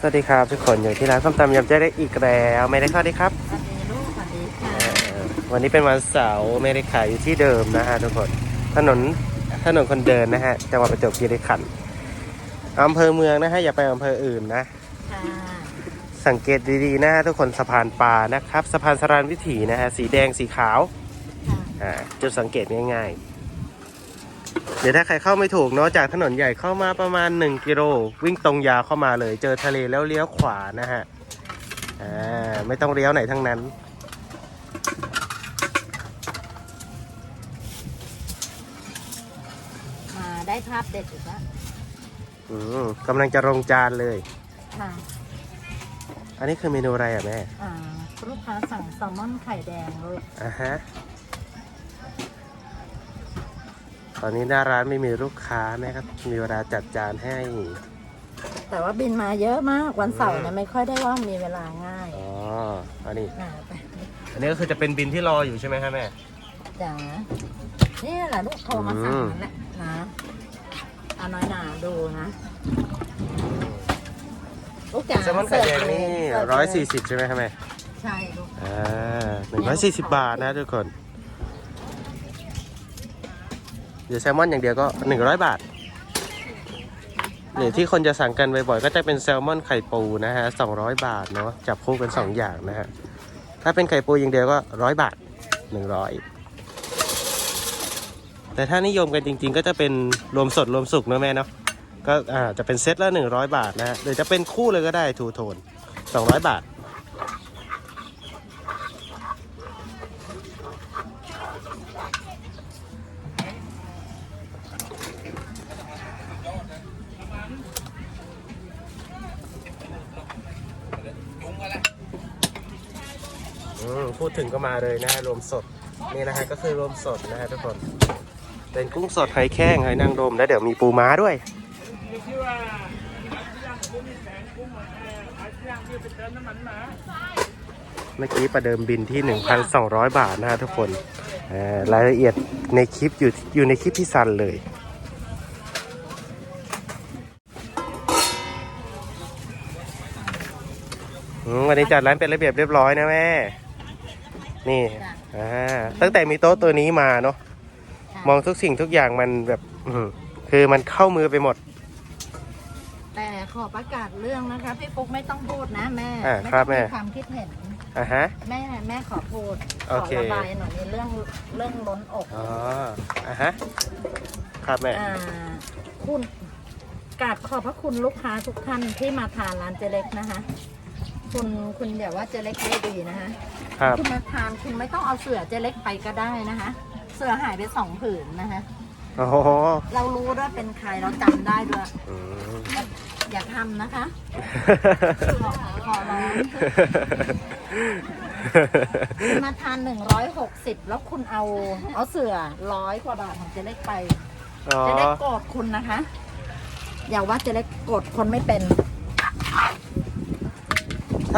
สวัสดีครับทุกคนอยู่ที่ร้านส้มตำยำเจ๊ได้อีกแล้วไม่ได้เข้าดีครับสวัสดีลูกสวัสดีค่ะเอ่อวันนี้เป็นวันเสาร์ไม่ได้ขายอยู่ที่เดิมนะฮะทุกคนถนนถนนคนเดินนะฮะจังหวัดประจวบคีรีขันธ์อำเภอเมืองนะฮะอย่าไปอำเภออื่นนะ ค่ะสังเกตดีๆนะฮะทุกคนสะพานปลานะครับสะพานสรานวิถีนะฮะสีแดงสีขาวค่ะอ่าจุดสังเกตง่ายๆ เดี๋ยวถ้าใครเข้าไม่ถูกเนาะจากถนนใหญ่เข้ามาประมาณ 1 กิโล วิ่งตรงยาวเข้ามาเลย เจอทะเลแล้วเลี้ยวขวานะฮะอ่าไม่ต้องเลี้ยวไหนทั้งนั้นมาได้ภาพเด็ดอีกแล้วอืมกำลังจะลงจานเลย ค่ะอันนี้คือเมนูอะไรอะแม่อ่าลูกค้าสั่งแซลมอนไข่แดงลูกอะฮะ ตอนนี้หน้าร้านไม่มีลูกค้าแม่ครับมีเวลาจัดจานให้ แต่ว่าบินมาเยอะมากวันเสาร์เนี่ยไม่ค่อยได้ว่ามีเวลาง่ายอ๋ออันนี้ อ่าไปอันนี้ก็คือจะเป็นบินที่รออยู่ใช่ไหมครับแม่ จ๋านี่แหละลูกโทรมาสั่งอืมนั่นแหละนะเอาน้อยหนาดูนะลูกจ๋าแซลมอนไข่แดงนี่เสิฟเลร้อยสี่สิบใช่ไหมครับแม่ ใช่ลูก อ่าหนึ่งร้อยสี่สิบบาทนะทุกคน เดี๋ยวแซลมอนอย่างเดียวก็หนึ่งร้อยบาท หรือที่คนจะสั่งกันบ่อยๆก็จะเป็นแซลมอนไข่ปูนะฮะสองร้อยบาทเนาะจับคู่กันสองอย่างนะฮะถ้าเป็นไข่ปูอย่างเดียวก็ร้อยบาทหนึ่งร้อยแต่ถ้านิยมกันจริง ๆ ก็จะเป็นรวมสดรวมสุกเนอะแม่เนาะก็อ่าจะเป็นเซตละหนึ่งร้อยบาทนะฮะหรือจะเป็นคู่เลยก็ได้ทูโทนสองร้อยบาท อืมพูดถึง ก็มาเลยนะฮะรวมสดนี่นะฮะก็คือรวมสดนะฮะทุกคน เป็นกุ้งสดหอยแข้งหอยนางรมแล้วเดี๋ยวมีปูม้าด้วยเมื่อกี้ประเดิมบินที่ 1,200 บาทนะฮะทุกคนรายละเอียดในคลิปอยู่อยู่ในคลิปพี่ซันเลยวันนี้จัดร้านเป็นระเบียบเรียบร้อยนะแม่ นี่อ่าตั้งแต่มีโต๊ะตัวนี้มาเนาะค่ะมองทุกสิ่งทุกอย่างมันแบบอื้อหือคือมันเข้ามือไปหมด แต่ขอประกาศเรื่องนะคะพี่ปุ๊กไม่ต้องพูดนะแม่อ่าไม่ครัต้บองแม่มีความคิดเห็นอะฮะแม่แม่ขอพูดขโออเคระบายหน่อยในเรื่องเรื่องล้นอกอ๋ออะฮะครับแม่อ่าคุณกราบขอบพระคุณลูกค้าทุกท่านที่มาทานร้านเจเล็กนะคะ คุณคุณอย่าว่าเจเล็กไม่ดีนะคะครับ คุณมาทานคุณไม่ต้องเอาเสือเจเล็กไปก็ได้นะคะ เสือหายไปสองผืนนะคะ โอ้โหเรารู้ด้วยเป็นใครเราจำได้ด้วย อืม อย่าทำนะคะขอขอร้องคุณมาทานหนึ่งร้อยหกสิบแล้วคุณเอาเอาเสือร้อยกว่าบาทของเจเล็กไป อ๋อ เจเล็กโกรธคุณนะคะ อย่าว่าเจเล็กโกรธคนไม่เป็น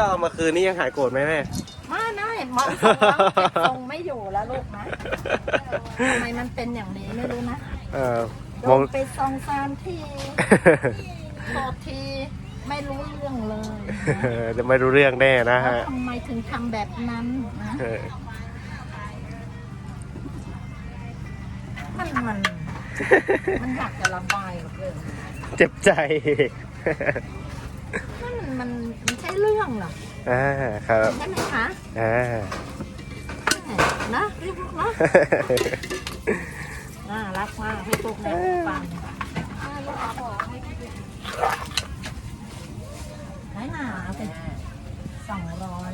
ถ้าเอามาคืนนี่ยังหายโกรธไหมแม่ ไม่ไม่มองทรงแล้วเก็บทรงไม่อยู่แล้วลูกนะทำไมมันเป็นอย่างนี้ไม่รู้นะเออโดมอง นไปสองสามทีโทษทีไม่รู้เรื่องเลยจะไม่รู้เรื่องแน่นะว่าฮะ ทำไมถึงทำแบบนั้นนะเออมันมันมันอยากจะระบายเหลือเกินเจ็บใจมันมันมันใช่ เรื่องเหรออ่าครับใช่ไหมคะอ่านะพี่ปุ๊กเนาะน่ารักมากพี่ปุ๊กเนี่ยฟังไหนหนาไปสองร้อย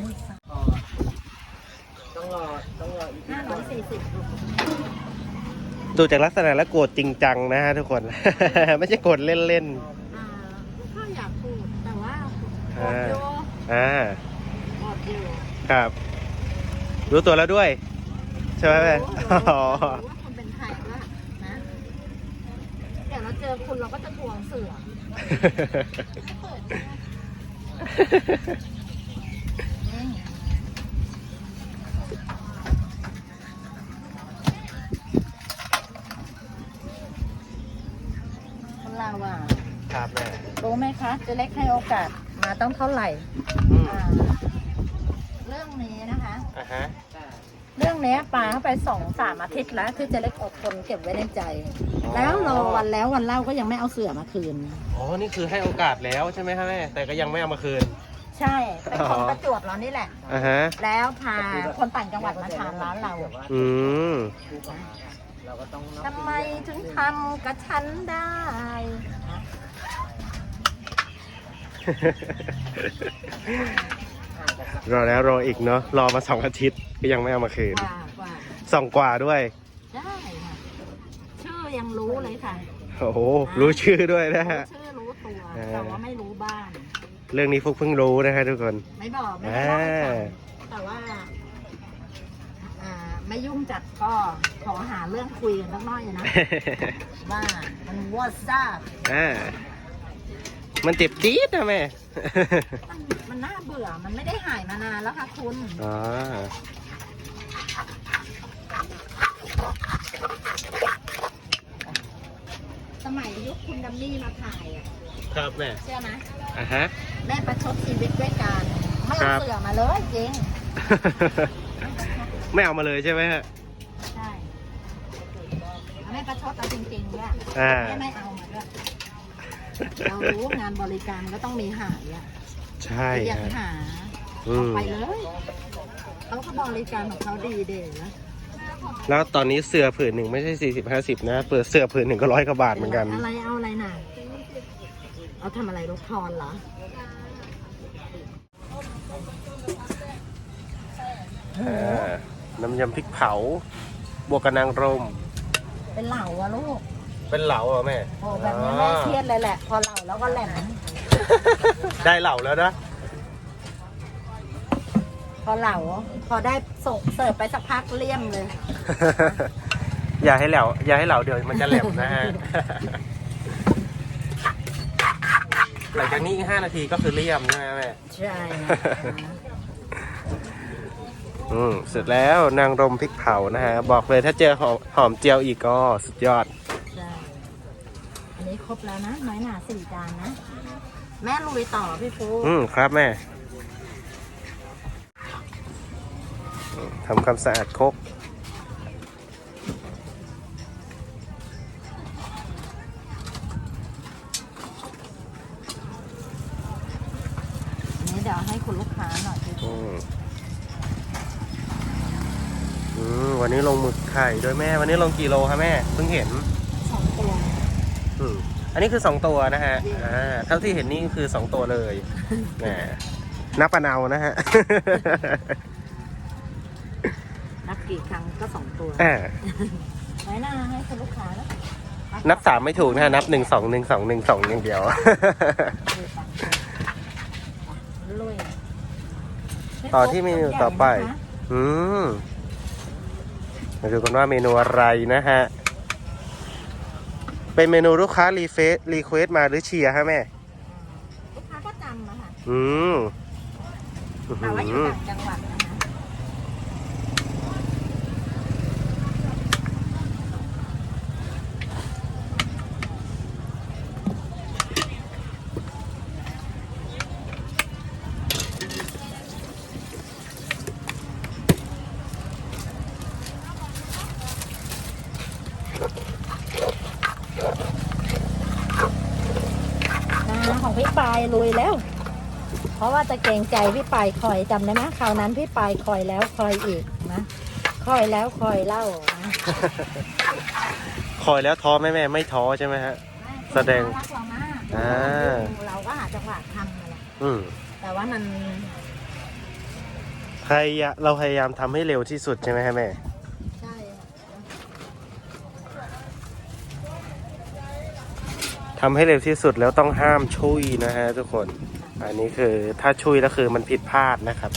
ต้องรอต้องรออีกห้าร้อยสี่สิบลูกดูจากลักษณะแล้วโกรธจริงจังนะฮะทุกคน ไม่ใช่โกรธเล่นอ่าก็อยากพูดแต่ว่าอดอยู่ๆ อ่าอดอยู่ครับรู้ตัวแล้วด้วย ใช่ไหมแม่รู้อ๋อรู้ว่าคุณเป็นใครด้วยนะเดี๋ยวเราเจอคุณเราก็จะทวงเสืออืมคนเราอะครับแม่รู้ไหมคะเจะเล็กให้โอกาส มาต้องเท่าไหร่อืมอ่าเรื่องนี้นะคะ อะฮะเรื่องเนี้ยปลาเข้าไปสองสามอาทิตย์แล้วที่เจะเล็กอดทนเก็บไว้ในใจ แล้วรอวันแล้ววันเล่าก็ยังไม่เอาเสือมาคืน อ๋อ นี่คือให้โอกาสแล้วใช่ไหมครับแม่ แต่ก็ยังไม่เอามาคืน ใช่เป็นคนอ๋อ ประจวบเรานี่แหละ อะฮะ แล้วพาคนต่างจังหวัดมาทานร้านเราอืม ทำไมถึงทำกับฉันได้ รอแล้วรออีกเนาะรอมาสองอาทิตย์ก็ยังไม่เอามาคืนกว่าว่าสองกว่าด้วยใช่ค่ะชื่อยังรู้เลยค่ะโอ้โหรู้ชื่อด้วยนะรู้ฮะชื่อรู้ตัวเออแต่ว่าไม่รู้บ้าน เรื่องนี้ฟุกเพิ่งรู้นะฮะทุกคน ไม่บอกไม่ได้เล่าให้ฟังอ่าแต่ว่าอ่า ไม่ยุ่งจัดก็ขอหาเรื่องคุยกันสักหน่อยนะ ว่ามันวอซ่าอ่า มันเจ็บจี๊ดนะแม่มันมันน่าเบื่อ มันไม่ได้หายมานานแล้วค่ะคุณ อ๋อ สมัยยุคคุณดัมมี่มาถ่ายอะ ครับแม่เชื่อไหมอะฮะ แม่ประชดชีวิตด้วยกันไม่ครัเอาบ เสือมาเลยจริง ไม่เอามาเลยใช่ไหมฮะ ใช่แม่ประชดเอาจริงๆด้วยอ่า แม่ไม่เอามาด้วย เรารู้งานบริการก็ต้องมีหายอะใช่อยากฮะหาอืเอามไปเลยเขาก็บริการของเขาดีเด่นนะแล้วตอนนี้เสื้อผืนหนึ่งไม่ใช่สี่สิบห้าสิบนะ เปิดเสื้อผืนหนึ่งก็ร้อยกว่าบาทเหมือนกัน อะไรเอาอะไรน่ะเอาทำอะไรลูกทอนเหรออ่าน้ำยำพริกเผา บวกกับนางรม เป็นเหล่าอะลูก เป็นเหลาเหรอแม่โอ้แบบนี้แม่เครียดเลยแหละ พอเหล่าแล้วก็แหลมได้เหลาแล้วนะพอเหล่าพอได้ส่งเสิร์ฟไปสักพักเลี่ยมเลย อย่าให้เหลาอย่าให้เหลาเดี๋ยวมันจะแหลมนะฮะหลังจากนี้อีกห้านาทีก็คือเลี่ยมใช่ไหมแม่ใช่นะอืมเสร็จแล้วนางรมพริกเผานะฮะ บอกเลยถ้าเจอหอมหอมเจียวอีกก็สุดยอดใช่อันนี้ ครบแล้วนะน้อยหนาสี่จานนะ แม่ลุยต่อพี่ฟูอืมครับแม่อืมทำความสะอาดครกอันนี้เดี๋ยวให้คุณลูกค้าหน่อยพี่ฟูอืมอืมวันนี้ลงหมึกไข่ด้วยแม่ วันนี้ลงกี่โลครับแม่ เพิ่งเห็นสองตัวอืม อันนี้คือสองตัวนะฮะอ่าเท่าที่เห็นนี่คือสองตัวเลยแหมนับปะเนานะฮะ นับกี่ครั้งก็สองตัวอ่าน้อยหนาให้คุณลูกค้านะนับสามไม่ถูกนะฮะนับหนึ่งสองหนึ่งสองหนึ่งสองอย่างเดียว ลุยต่อที่เมนูต่อไป อืมมาดูกันว่าเมนูอะไรนะฮะ เป็นเมนูลูกค้ารีเฟสรีเควสมาหรือเชียร์ฮะแม่ ลูกค้าก็จำนะคะอืมอื้อแต่ว่าอหืยู่อต่างจังหวัดนะคะ นาของพี่ปายลุยแล้ว เพราะว่า จะเกรงใจพี่ปายคอยจำได้ไหมคราวนั้นพี่ปายคอยแล้วคอยอีกนะคอยแล้วคอยเล่านะคอยแล้วท้อไหมแม่ไม่ท้อใช่ไหมฮะ แสดงรักเรามากอ่า เราก็หาจังหวะทำนั่นแหละอืมแต่ว่ามันพยายามเราพยายามทำให้เร็วที่สุดใช่ไหมฮะแม่ ใช่ ทำให้เร็วที่สุดแล้วต้องห้ามชุยนะฮะทุกคน อันนี้คือถ้าชุยแล้วคือมันผิดพลาดนะครับ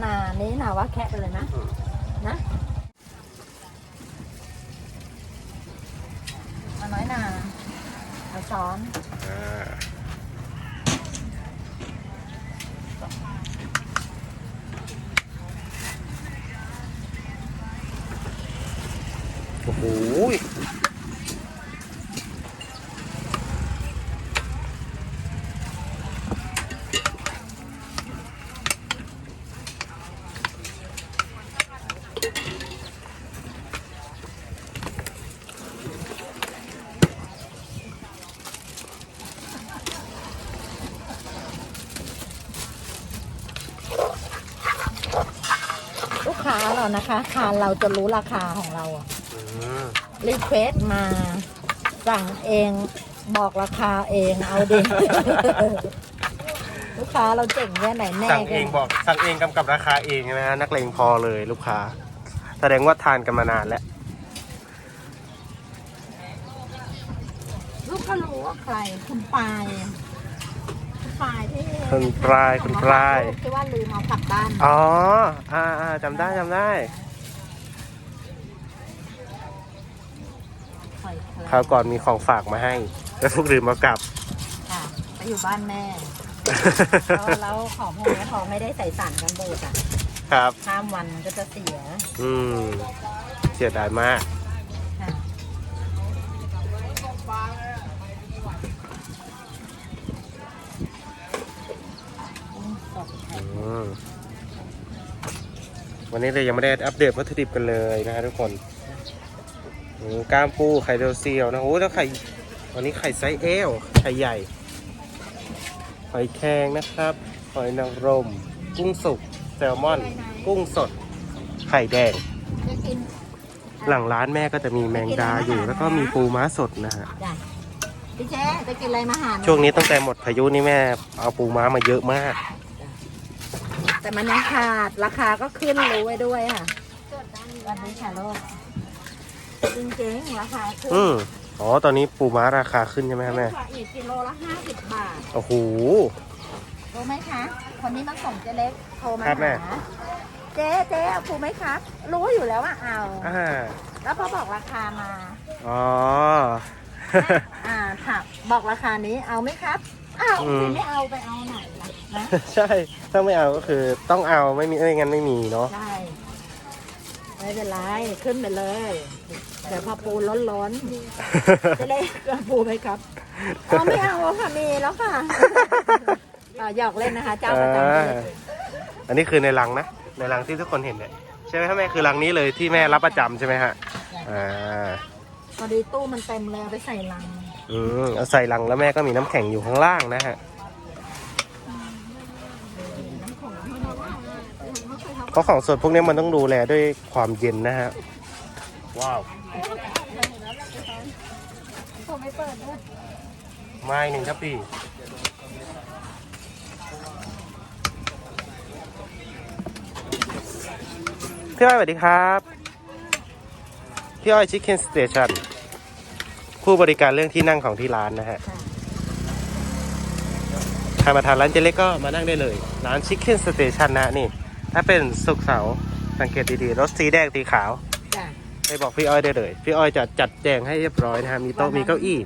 หนานี้หนาว่าแคะไปเลยนะอืมนะมาน้อยหนาเอาช้อนอ่า โอ้ยลูกค้าเรานะคะ คาเราจะรู้ราคาของเราอะ รีเควสมา สั่งเองบอกราคาเองเอาดิ ลูกค้าเราเจ๋งแค่ไหนแน่สั่งเองบอกสั่งเองกำกับราคาเองนะฮะนักเลงพอเลยลูกค้า แสดงว่าทานกันมานานแล้ว ลูกก็รู้ว่าใครคุณปายคุณปายที่คุณปลายคุณปลาย ที่ว่าลืมเอากลับบ้าน อ๋อ อ่าอ่าจำได้จำได้ คอยเคลคราวก่อนมีของฝากมาให้ แล้วพวกลืมมากลับ ค่ะไปอยู่บ้านแม่ แล้วแล้วของพวกนี้พอไม่ได้ใส่สารกันบูดอะครับ ข้ามวันมันก็จะเสียอืมเสียดายมาก ค่ะอืมสดค่ะอืมวันนี้เรายังไม่ได้อัปเดตวัตถุดิบกันเลยนะฮะทุกคน อืมกล้ามปูไข่เดลเซียวนะโอ้แล้วไข่วันนี้ไข่ไซส์เอลไข่ใหญ่หอยแครงนะครับหอยนางรม กุ้งสุกแซลมอน กุ้งสด ไข่แดงจะกินหลังร้านแม่ก็จะมีแมงดาอยู่ แล้วก็มีปูม้าสดนะฮะจ้ะพี่เจ๊จะกินอะไรมาหาช่วงนี้ตั้งแต่หมดพายุนี่แม่เอาปูม้ามาเยอะมาก แต่มันยังขาดราคาก็ขึ้นรู้ไว้ด้วยค่ะวันนี้ค่ะลูก จริงๆราคาขึ้นอืมอ๋อ ตอนนี้ปูม้าราคาขึ้นใช่ไหมครับแม่ขึ้นกว่าอีกกิโลละห้าสิบบาท โอ้โห รู้ไหมคะ คนนี้มาส่งเจ๊เล็กโทรมาครับแม่ หาเจ๊เจ๊เอาปูไหมครับรู้อยู่แล้วว่าเอา อ่าแล้วพอบอกราคามา อ๋อ อ่าถามบอกราคานี้เอาไหมครับอ้าวอืมสิไม่เอาไปเอาไหนล่ะนะใช่ ถ้าไม่เอาก็คือต้องเอาไม่มีเอ้ยงั้นไม่มีเนาะใช่ไม่เป็นไรขึ้นไปเลย เดี๋ยวพอปูร้อนๆ จะได้กระปูไหมครับอ๋อไม่เอาค่ะมีแล้วค่ะอ่าหยอกเล่นนะคะ เจ้าประจำที่อ่าอันนี้คือในรังนะ ในรังที่ทุกคนเห็นเนี่ยใช่ไหมครับแม่คือรังนี้เลยที่แม่รับประจำใช่ไหมฮะอ่าพอดีตู้มันเต็มเลยเอาไปใส่ลัง อืมเอาใส่รังแล้วแม่ก็มีน้ำแข็งอยู่ข้างล่างนะฮะเพราะของสดพวกนี้มันต้องดูแลด้วยความเย็นนะฮะว้าว ผมไม่เปิดด้วยไม้หนึ่งครับพี่พี่อ้อยสวัสดีครับ พี่อ้อยชิคเก้นสเตชันผู้บริการเรื่องที่นั่งของที่ร้านนะฮะใครมาทานร้านเจเล็กก็มานั่งได้เลย ร้านชิคเก้นสเตชันนะนี่ ถ้าเป็นสุกร์เสาร์สังเกตดีๆ รถสีแดงสีขาว ไปบอกพี่อ้อยได้เลย พี่อ้อยจะจัดแจงให้เรียบร้อยนะฮะมีโต๊ะมีเก้าอี้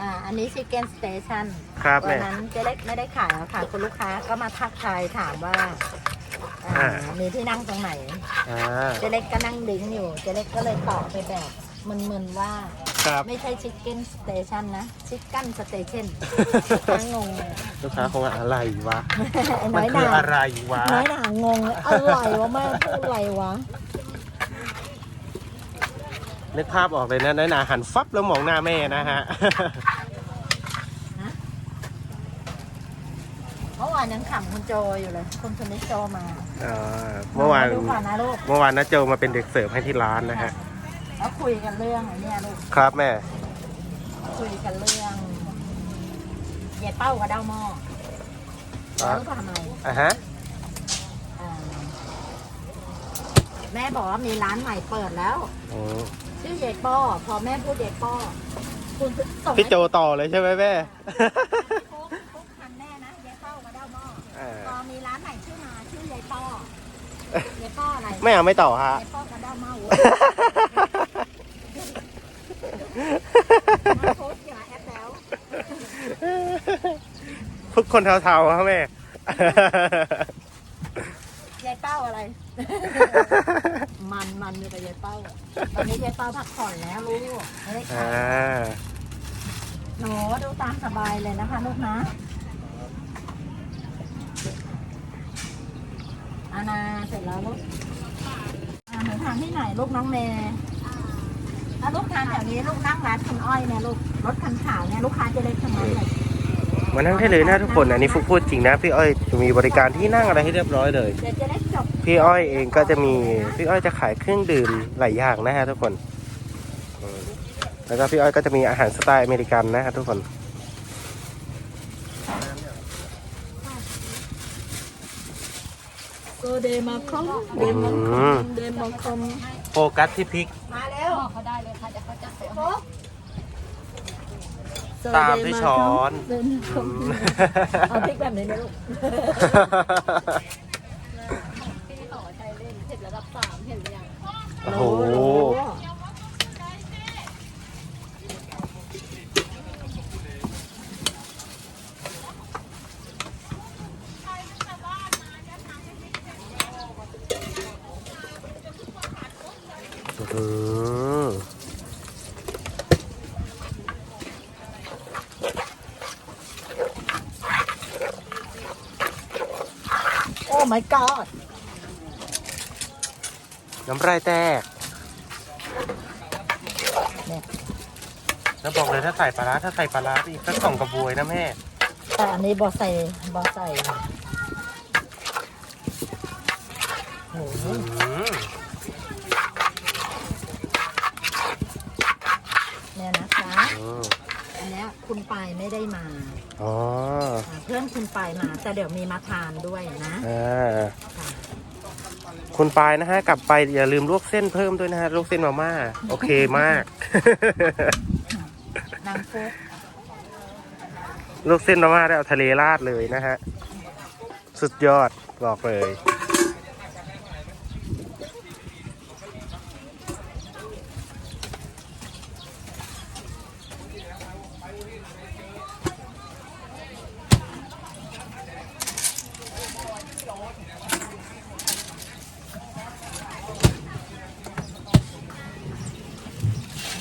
อ่าอันนี้ชิคเก้นสเตชันครับวัแม่นั้นเจ๊เล็กไม่ได้ขายแล้วค่ะคุณลูกค้าก็มาทักทายถามว่าอ่าอ่ามีที่นั่งตรงไหนอ่าเจ๊เล็กก็นั่งดิ้งอยู่เจ๊เล็กก็เลยตอบไปแบบมึนๆว่า ครับ ไม่ใช่ชิคเก้นสเตชันนะชิคกันสเตชันทั้งงงเลยลูกค้าคงว่าอะไรวะ ไอ้มัน้นอยหคือนาอะไรวะ น้อยหนางงเลยอะไรวะแม่พูดอะไรวะ นึกภาพออกเลยนะน้อยหนาหันฟับแล้วมองหน้าแม่นะฮะ เมื่อวานยังขำคุณโจอยู่เลยคุณชนิดโจมาอ่าเมื่อวาน ดูก่อนนะลูกเมื่อวานนะโจมาเป็นเด็กเสิร์ฟให้ที่ร้านนะฮะ แล้วคุยกันเรื่องไอ้เนี่ยลูกครับแม่ คุยกันเรื่องยายเป้ากับเด้าหม้ออะรู้ทำอะไรอะฮะอ่าแม่บอกว่ามีร้านใหม่เปิดแล้วอืม ชื่อยายป้อ พอแม่พูดยายป้อ คุณส่งพี่โจต่อเลยใช่ไหมแม่ โค้กโค้กทันแน่นะยายเป้ากับเด้าหม้ออ่าพอมีร้านใหม่ชื่อมาชื่อยายป้อยายป้ออะไรไม่เอาไม่ต่อฮะ ยายป้อกับเด้าหม้อโว้ยมาโพสต์อย่าแอปแล้วทุกคนเทาๆครับแม่ ยายเป้าอะไร มันมันอยู่กับยายเป้าตอนนี้ยายเป้าพักผ่อนแล้วลูกไม่ได้ขาอ่ายหนูดูตามสบายเลยนะคะลูกนะอานาเสร็จแล้วลูกอ่าหนูทานที่ไหนลูกน้องเมย์ถ้าลูกทานแถวนี้ลูกนั่งร้านคุณอ้อยเนี่ยลูกรถคันขาวเนี่ยลูกค้าจะเล็กทั้งนั้นเลยมานั่งได้เลยนะทุกคน อันนี้ฟุกพูดจริงนะ พี่อ้อยจะมีบริการที่นั่งอะไรให้เรียบร้อยเลย เดี๋ยวจะได้จบ พี่อ้อยเองก็จะมีพี่อ้อยจะขายเครื่องดื่มหลายอย่างนะฮะทุกคนอืมแล้วก็พี่อ้อยก็จะมีอาหารสไตล์อเมริกันนะฮะทุกคนโซเดมาคอมเดมาคอมเดมาคอมโฟกัสที่พริก มาแล้วเขาได้เลยค่ะเดี๋ยวเขาจะใส่ตามด้วยช้อนเดมาคอมเอาพริกแบบนี้นะลูก พี่ต่อใจเล่นเสามเห็นหรือยังโอ้โห ลายแตกเนี่ยแล้วบอกเลยถ้าใส่ปลาร้าถ้าใส่ปลาร้าอีกสักสองกระบวยนะแม่แต่อันนี้บอใส่บอใส่โอ้โหอืมเนี่ยนะคะอืมอันเนี้ยคุณปายไม่ได้มาอ๋ออ่าเพื่อนคุณปายมาแต่เดี๋ยวมีมาทานด้วยนะอ่า ค่ะคุณปายนะฮะ กลับไปอย่าลืมลวกเส้นเพิ่มด้วยนะฮะลวกเส้นมาม่าโอเคมากนางฟุกลวกเส้นมาม่าได้เอาทะเลราดเลยนะฮะ สุดยอดบอกเลย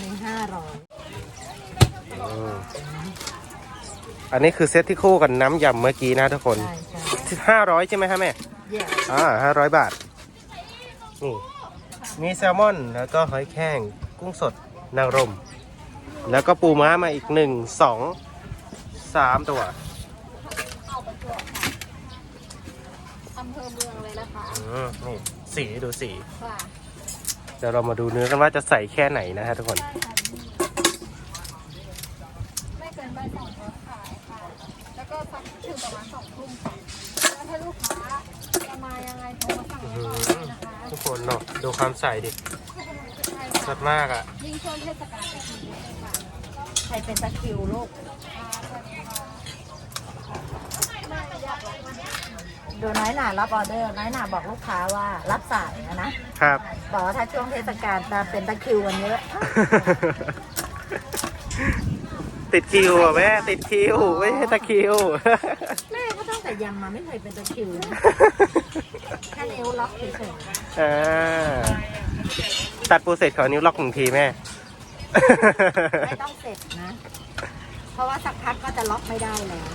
มีห้าร้อย อืม อันนี้คือเซตที่คู่กับน้ำยำเมื่อกี้นะทุกคนใช่ใช่ห้าร้อยใช่ไหมครับแม่เย่อ่าห้าร้อยบาท นี่ มีแซลมอน แล้วก็หอยแครง กุ้งสด นางรม แล้วก็ปูม้ามาอีกหนึ่ง สอง สามตัว อำเภอเมืองเลยนะคะอืม นี่ สีดูสี ค่ะเดี๋ยวเรามาดูเนื้อกันว่าจะใส่แค่ไหนนะฮะทุกคนไม่เกินบ่ายสองโพสต์ขายค่ะ แล้วก็สักถึงประมาณสองทุ่มค่ะแล้วถ้าลูกค้าจะมายังไงโทรมาสั่งไว้ก่อนเลยนะ คะทุกคนเนาะดูความใส่ดิใช่สค่ะดมากอะ ยิ่งช่วงเทศกาลจะดีเลยค่ะใครเป็นตะคริวลูกไม่อยากรับมันดูน้อยหนารับออเดอร์ น้อยหนาบอกลูกค้าว่ารับสายนะนะครับ บอกว่าถ้าช่วงเทศกาลจะเป็นตะคริวกันเยอะ ติดคิวอะแม่ ติดคิว ไม่ใช่ตะคิว แม่ก็ตั้งแต่ ยำมาไม่เคยเป็นตะคริวนะแค่นิ้วล็อกเฉยอ่าตัดปูเสร็จขอนิ้วล็อกหนึ่งทีแม่ ๆไม่ต้องเสร็จนะ เพราะว่าสักพักก็จะล็อกไม่ได้แล้ว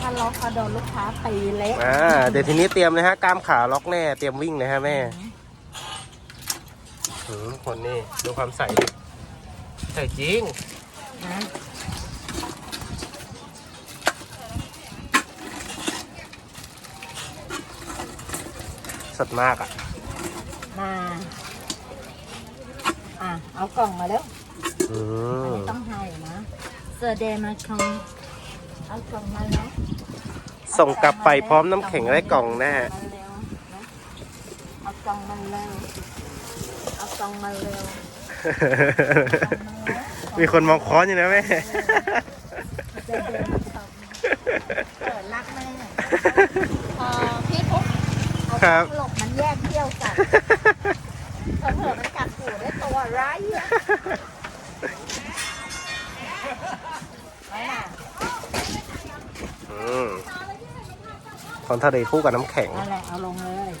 ถ้าล็อกก็โดนลูกค้าตีเละอ่าเดี๋ยวทีนี้เตรียมเลยฮะกล้ามขาล็อกแน่เตรียมวิ่งเลยฮะแม่หืมคนนี่ดูความใสดิใส่จริงนะ ดมากอะ มาอะเอากล่องมาแล้วอือันมนี้ต้องให้นะเซอร์เดมาคองเอากล่องมาแล้วส่งกลับไปพร้อมน้ำแข็งและกล่องแน่ มาเร็วนะเอากล่องมาเร็วเอากล่องมาเร็วมีคนมองค้อนอยู่นะแม่ เซอร์เดมาคองเปิดรักแม่พอพี่ปุ๊บเอาครับ หลบมันแยก เที่ยวกันเผื่อๆมันกัดหูได้ตัวร้ายอะไว้น่ะอืมของทะเลคู่กับน้ำแข็ง นั่นแหละ เอาลงเลย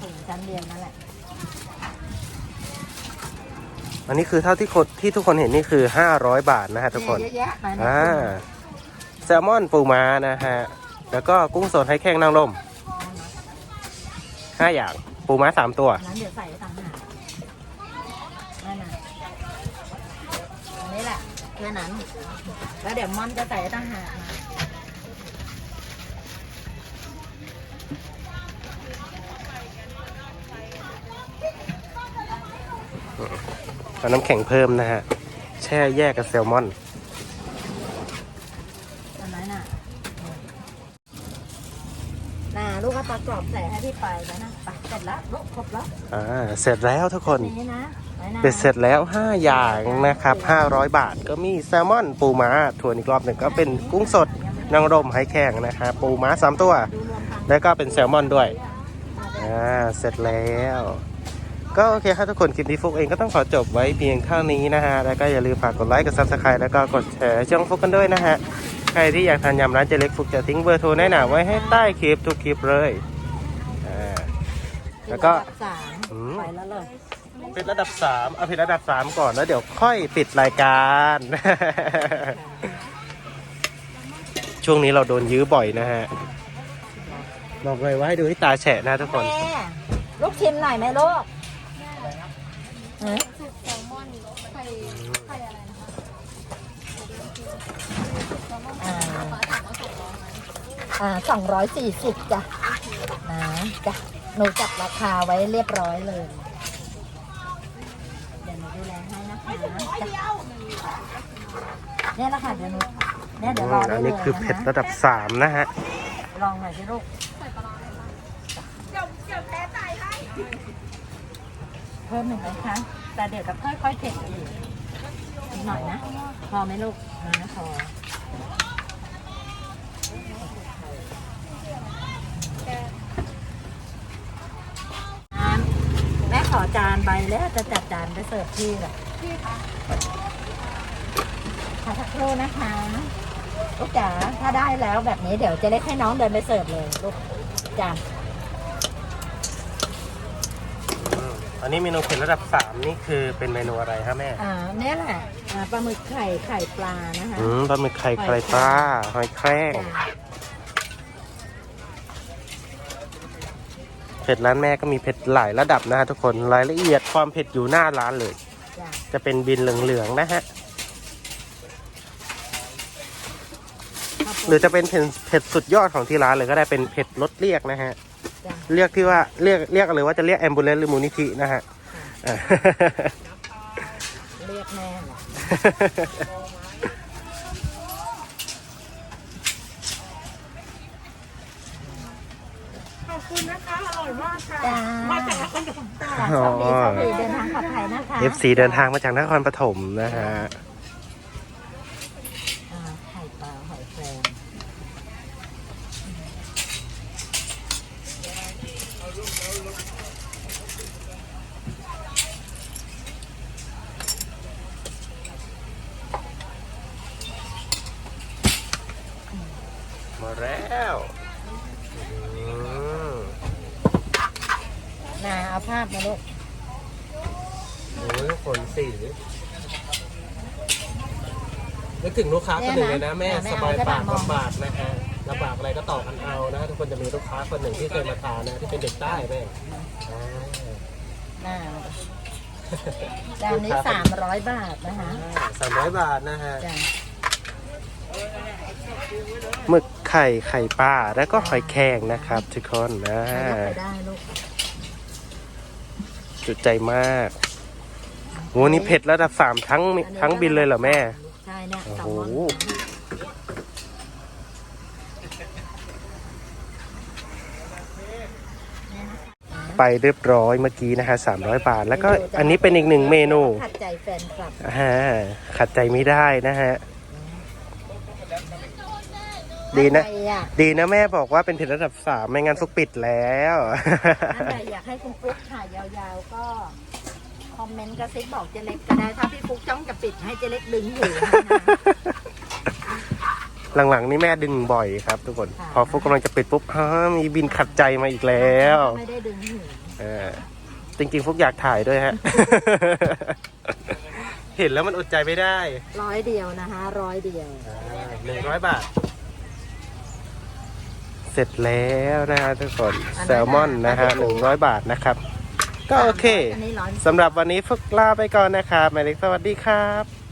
ถุงชั้นเดียวนั่นแหละ อันนี้คือเท่าที่คนที่ทุกคนเห็นนี่คือ 500 บาทนะฮะทุกคนเยอะแยะมาในอ่าถุงแซลมอนปูม้านะฮะ แล้วก็กุ้งสดให้แข้งนางรม ห้าอย่าง ปูม้าสามตัว นั้นเดี๋ยวใส่ต่างหากนั่นน่ะอันนี้แหละแค่นั้น แล้วเดี๋ยวม่อนจะใส่ต่างหากนะเอาน้ำแข็งเพิ่มนะฮะ แช่แยกกับแซลมอน ประกอบใส่ให้พี่ไปแล้วนะไปเสร็จแล้วลูกครบแล้วอ่าเสร็จแล้วทุกคนนี้นะไว้นะเป็นเสร็จแล้ว 5 อย่างนะครับ 500 บาทก็มีแซลมอนปูม้าทวนอีกรอบหนึ่งก็เป็นกุ้งสดนางรมไหแข็งนะครับปูม้าสามตัวดูรวมกันแล้วก็เป็นแซลมอนด้วยอ่าเสร็จแล้ว ก็โอเคครับทุกคนคลิปนี้ฟุกเองก็ต้องขอจบไว้เพียงเท่านี้นะฮะ แล้วก็อย่าลืมฝากกดไลค์กดซับสไครต์แล้วก็กดแชร์ช่องฟุกกันด้วยนะฮะ ใครที่อยากทานยำร้านเจเล็กฟุกจะทิ้งเบอร์โทรแนะนำไว้ให้ใต้คลิปทุกคลิปเลยอ่าแล้วก็ระดับสามอืมไปแล้วเลยปิดระดับสามเอาปิดระดับสามก่อนแล้วเดี๋ยวค่อยปิดรายการ ช่วงนี้เราโดนยื้อบ่อยนะฮะ บอกเลยว่าให้ดูให้ตาแฉะนะทุกคน แม่ลูกชิมหน่อยไหมลูกฮะสุดแซลมอนไข่ไข่อะไรนะคะแซลมอน อ่า ฟ้าถามว่าสองร้อยไหม อ่าสองร้อยสี่สิบจ้ะนะจ้ะหนูจับราคาไว้เรียบร้อยเลย เดี๋ยวหนูดูแลให้นะคะจ้ะเนี่ยแหละค่ะเดี๋ยวหนูเนี่ยเดี๋ยวรอได้อันเลยนี้คือนะเผ็ดคะระดับสามนะฮะ ลองหน่อยสิลูกใส่ปลาร้าอะไรบ้างเพิ่มหนึ่งไหมคะแต่เดี๋ยวจะค่อยๆเผ็ดอีกอีกหน่อยนะ พอไหมลูกนะพอ จานแม่ขอจาน ใบแล้วจะจัดจานไปเสิร์ฟพี่เหรอพี่คะขอสักครู่นะคะลูกจ๋าถ้าได้แล้วแบบนี้เดี๋ยวเจะเล็กให้น้องเดินไปเสิร์ฟเลยลูกจานอันนี้เมนูเผ็ดระดับสามนี่คือเป็นเมนูอะไรฮะแม่ อ่าเนี่ยแหละอ่าปลาหมึกไข่ไข่ปลานะคะ อืมปลาหมึกไข่ไข่ปลาหอยแครง จ้ะ เผ็ดร้านแม่ก็มีเผ็ดหลายระดับนะฮะทุกคนรายละเอียดความเผ็ดอยู่หน้าร้านเลย จ้ะจะเป็นบินเหลืองๆนะฮะข้าวโพดหรือจะเป็นเผ็ดเผ็ดสุดยอดของที่ร้านเลยก็ได้เป็นเผ็ดรสเรียกนะฮะจ้ะ เรียกที่ว่าเรียกเรียกเลยว่าจะเรียกแอมบูเลนหรือมูลนิธินะฮะอ่าเรียกแม่เหรอ ขอบคุณนะคะ อร่อยมากค่ะ จ้า มาจากนคร ปฐมจ้าโชคดีโชคดีเดินทางปลอดภัยนะคะ FC เดินทางมาจากนครปฐมนะฮะ อ่าไข่ปลาหอยแครง มาแล้วอืม นาเอาภาพมาลูก โอ้ยขนสีนึกถึงลูกค้าคนหนึ่งเลยนะแม่เนี่ยนะสบายปากไม่เอา ลำบากนะฮะลำบากอะไรก็ต่อกันเอานะทุกคนจะมีลูกค้าคนหนึ่งที่เคยมาทานนะที่เป็นเด็กใต้แม่อ่าหน้าจานนี้สามร้อยบาทนะคะสามร้อยบาทนะฮะจ้ะหมึกไข่ไข่ปลาแล้วก็หอยแครงนะครับ ทุกคนนะ ใครยกไปได้ลูกจุดใจมาก โหนี่เผ็ดระดับสามทั้งทั้งบินเลยเหรอแม่ ใช่เนี่ยโอ้แซลโหมอนไปเรียบร้อยเมื่อกี้นะฮะสามร้อยบาท แล้วก็อันนี้เป็นอีกหนึ่งเมนูขัดใจแฟนคลับอ่าขัดใจไม่ได้นะฮะ ดีนะท่าใอยากดีนะแม่บอกว่าเป็นเผ็ดระดับสามไม่งั้นฟุกปิดแล้วท่านใดอยากให้คุณฟุ๊กถ่ายยาวๆก็ค อมเมนต์กระซิบบอกเจเล็กก็ได้ถ้าพี่ฟุ๊กจ้องจะปิดให้เจเล็กดึงหูให้นะหลังๆนี่แม่ดึงบ่อยครับ ทุกคนค่ะพอฟุกกำลังจะปิดปุ๊บฮะมีบินขัดใจมาอีกแล้วไม่ได้ดึงหูเออจริงๆฟุกอยากถ่ายด้วยฮะ เห็นแล้วมันอดใจไม่ได้ ร้อยเดียวนะคะร้อยเดียวหนึ่งร้อยบาท เสร็จแล้วนะฮะทุกคนอันนั้นแซลมอนนะฮะหนึ่งร้อยบาทนะครับ ก็โอเคอันนี้ร้อยสำหรับวันนี้ฟุกลาไปก่อนนะครับหมายเลขสวัสดีครับ